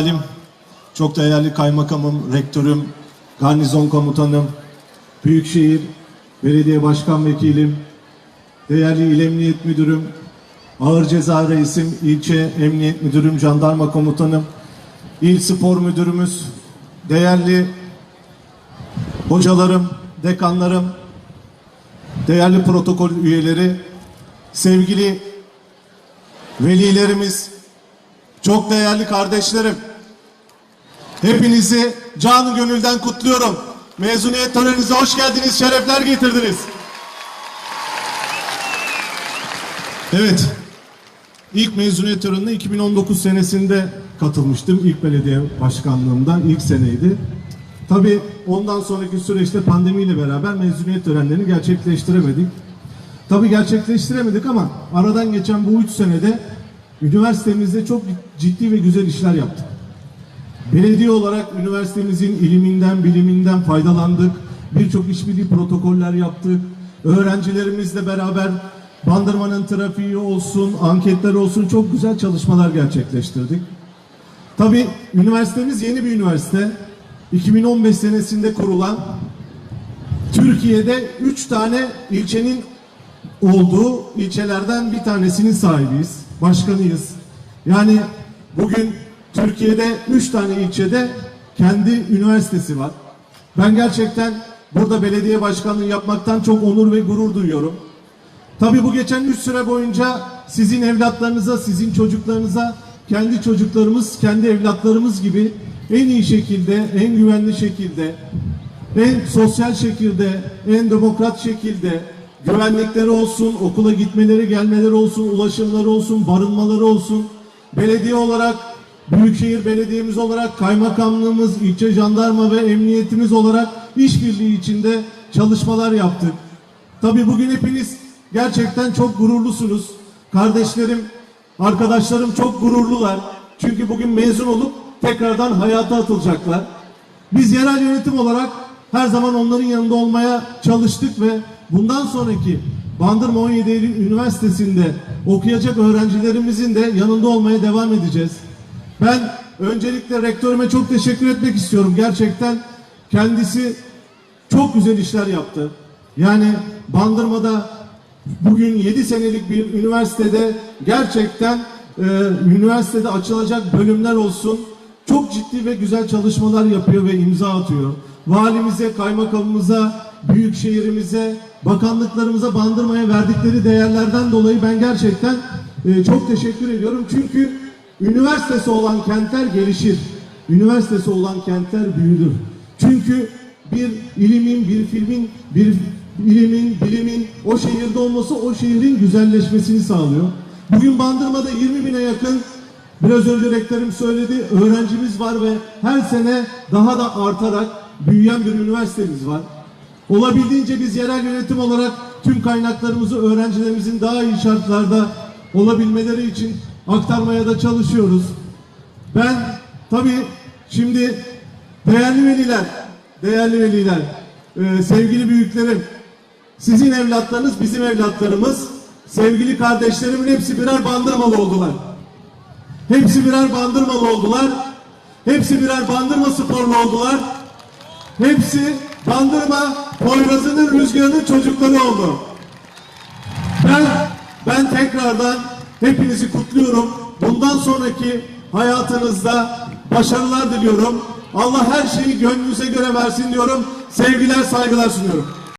Halim, çok değerli kaymakamım, rektörüm, garnizon komutanım, Büyükşehir Belediye Başkan Vekilim, değerli İl Emniyet Müdürüm, Ağır Ceza Reisim, İlçe Emniyet Müdürüm, Jandarma Komutanım, İl Spor Müdürümüz, değerli hocalarım, dekanlarım, değerli protokol üyeleri, sevgili velilerimiz, çok değerli kardeşlerim, hepinizi canı gönülden kutluyorum. Mezuniyet töreninize hoş geldiniz, şerefler getirdiniz. Evet, ilk mezuniyet törenine 2019 senesinde katılmıştım. İlk belediye başkanlığımdan ilk seneydi. Tabii ondan sonraki süreçte pandemiyle beraber mezuniyet törenlerini gerçekleştiremedik. Tabii gerçekleştiremedik ama aradan geçen bu üç senede üniversitemizde çok ciddi ve güzel işler yaptık. Belediye olarak üniversitemizin iliminden, biliminden faydalandık. Birçok işbirliği protokoller yaptık. Öğrencilerimizle beraber Bandırma'nın trafiği olsun, anketler olsun çok güzel çalışmalar gerçekleştirdik. Tabii üniversitemiz yeni bir üniversite. 2015 senesinde kurulan Türkiye'de 3 tane ilçenin olduğu ilçelerden bir tanesinin sahibiyiz. Başkanıyız. Yani bugün Türkiye'de 3 tane ilçede kendi üniversitesi var. Ben gerçekten burada belediye başkanlığı yapmaktan çok onur ve gurur duyuyorum. Tabii bu geçen 3 süre boyunca sizin evlatlarınıza, sizin çocuklarınıza kendi çocuklarımız, kendi evlatlarımız gibi en iyi şekilde, en güvenli şekilde, en sosyal şekilde, en demokrat şekilde güvenlikleri olsun, okula gitmeleri, gelmeleri olsun, ulaşımları olsun, barınmaları olsun. Belediye olarak, Büyükşehir Belediyemiz olarak, kaymakamlığımız, ilçe jandarma ve emniyetimiz olarak işbirliği içinde çalışmalar yaptık. Tabii bugün hepiniz gerçekten çok gururlusunuz. Kardeşlerim, arkadaşlarım çok gururlular. Çünkü bugün mezun olup tekrardan hayata atılacaklar. Biz yerel yönetim olarak her zaman onların yanında olmaya çalıştık ve bundan sonraki Bandırma 17 Eylül Üniversitesi'nde okuyacak öğrencilerimizin de yanında olmaya devam edeceğiz. Ben öncelikle rektörüme çok teşekkür etmek istiyorum. Gerçekten kendisi çok güzel işler yaptı. Yani Bandırma'da bugün 7 senelik bir üniversitede gerçekten e, üniversitede açılacak bölümler olsun çok ciddi ve güzel çalışmalar yapıyor ve imza atıyor. Valimize, kaymakamımıza, büyükşehirimize, bakanlıklarımıza, bandırmaya verdikleri değerlerden dolayı ben gerçekten e, çok teşekkür ediyorum. Çünkü üniversitesi olan kentler gelişir. Üniversitesi olan kentler büyülür. Çünkü bir ilimin, bir filmin, bir ilimin, bilimin o şehirde olması o şehrin güzelleşmesini sağlıyor. Bugün Bandırma'da 20 bine yakın biraz önce rektörüm söyledi öğrencimiz var ve her sene daha da artarak büyüyen bir üniversitemiz var. Olabildiğince biz yerel yönetim olarak tüm kaynaklarımızı öğrencilerimizin daha iyi şartlarda olabilmeleri için aktarmaya da çalışıyoruz. Ben tabii şimdi değerli veliler, değerli veliler, e, sevgili büyüklerim, sizin evlatlarınız bizim evlatlarımız, sevgili kardeşlerimin hepsi birer bandırmalı oldular. Hepsi birer bandırmalı oldular. Hepsi birer bandırma sporlu oldular. Hepsi bandırma Poyraz'ının rüzgarının çocukları oldu. Ben ben tekrardan hepinizi kutluyorum. Bundan sonraki hayatınızda başarılar diliyorum. Allah her şeyi gönlünüze göre versin diyorum. Sevgiler, saygılar sunuyorum.